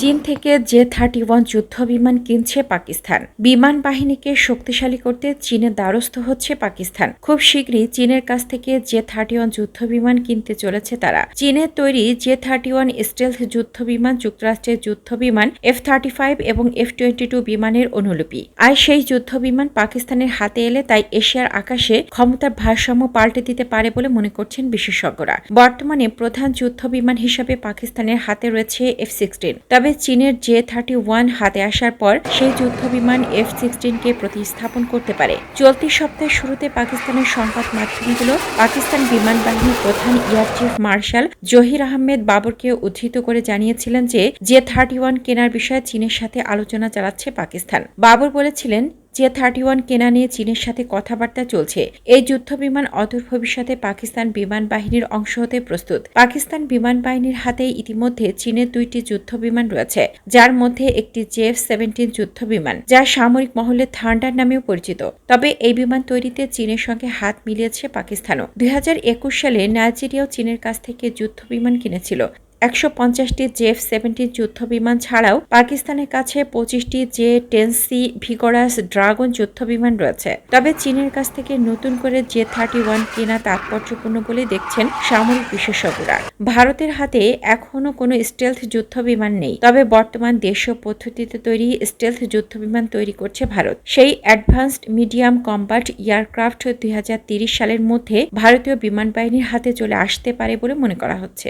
চীন থেকে J thirty one যুদ্ধ বিমান কিনছে পাকিস্তান। বিমান বাহিনীকে শক্তিশালী করতে চীনের দ্বারস্থ হচ্ছে পাকিস্তান। খুব শীঘ্রই চীনের কাছ থেকে জে থার্টি ওয়ান যুদ্ধ বিমান কিনতে চলেছে তারা। চীনের তৈরি জে থার্টি ওয়ান স্টেলথ যুদ্ধ বিমান যুক্তরাষ্ট্রের যুদ্ধ বিমান এফ থার্টি ফাইভ এবং এফ টোয়েন্টি টু বিমানের অনুলিপি। আর সেই যুদ্ধ বিমান পাকিস্তানের হাতে এলে তাই এশিয়ার আকাশে ক্ষমতার ভারসাম্য পাল্টে দিতে পারে বলে মনে করছেন বিশেষজ্ঞরা। বর্তমানে প্রধান যুদ্ধ বিমান হিসাবে পাকিস্তানের হাতে রয়েছে এফ সিক্সটিন। তবে চীনের জে থার্টি ওয়ান হাতে আসার পর সেই যুদ্ধ বিমান এফ সিক্সটিনকে প্রতিস্থাপন করতে পারে। চলতি সপ্তাহের শুরুতে পাকিস্তানের সংবাদ মাধ্যমগুলো পাকিস্তান বিমান বাহিনীর প্রধান air chief marshal Zaheer Ahmed বাবরকে উদ্ধৃত করে জানিয়েছিলেন যে জে থার্টি ওয়ান কেনার বিষয়ে চীনের সাথে আলোচনা চালাচ্ছে পাকিস্তান। বাবর বলেছিলেন জে থার্টি ওয়ান কেনা নিয়ে চীনের সাথে কথাবার্তা চলছে। এই যুদ্ধ বিমান অদূর ভবিষ্যতে পাকিস্তান বিমান বাহিনীর অংশ হতে প্রস্তুত। পাকিস্তান বিমান বাহিনীর হাতে ইতিমধ্যে চীনের দুইটি যুদ্ধ বিমান রয়েছে, যার মধ্যে একটি জেফ সেভেন্টিন যুদ্ধ বিমান যা সামরিক মহলে থান্ডার নামেও পরিচিত। তবে এই বিমান তৈরিতে চীনের সঙ্গে হাত মিলিয়েছে পাকিস্তানও। দুই হাজার একুশ সালে নাইজেরিয়াও চীনের কাছ থেকে যুদ্ধ বিমান কিনেছিল। একশো পঞ্চাশটি জেফ সেভেন্টিন যুদ্ধ বিমান ছাড়াও পাকিস্তানের কাছে পঁচিশটি J ten C vigorous dragon যুদ্ধ বিমান রয়েছে। তবে চীনের কাছ থেকে নতুন করে জে থার্টি ওয়ান কেনা তাৎপর্যপূর্ণ বলে দেখছেন সামরিক বিশেষজ্ঞরা। ভারতের হাতে এখনও কোনো স্টেলথ যুদ্ধ বিমান নেই। তবে বর্তমান দেশীয় পদ্ধতিতে তৈরি স্টেলথ যুদ্ধ বিমান তৈরি করছে ভারত। সেই অ্যাডভান্সড মিডিয়াম কম্বাট এয়ারক্রাফট দুই সালের মধ্যে ভারতীয় বিমান বাহিনীর হাতে চলে আসতে পারে বলে মনে করা হচ্ছে।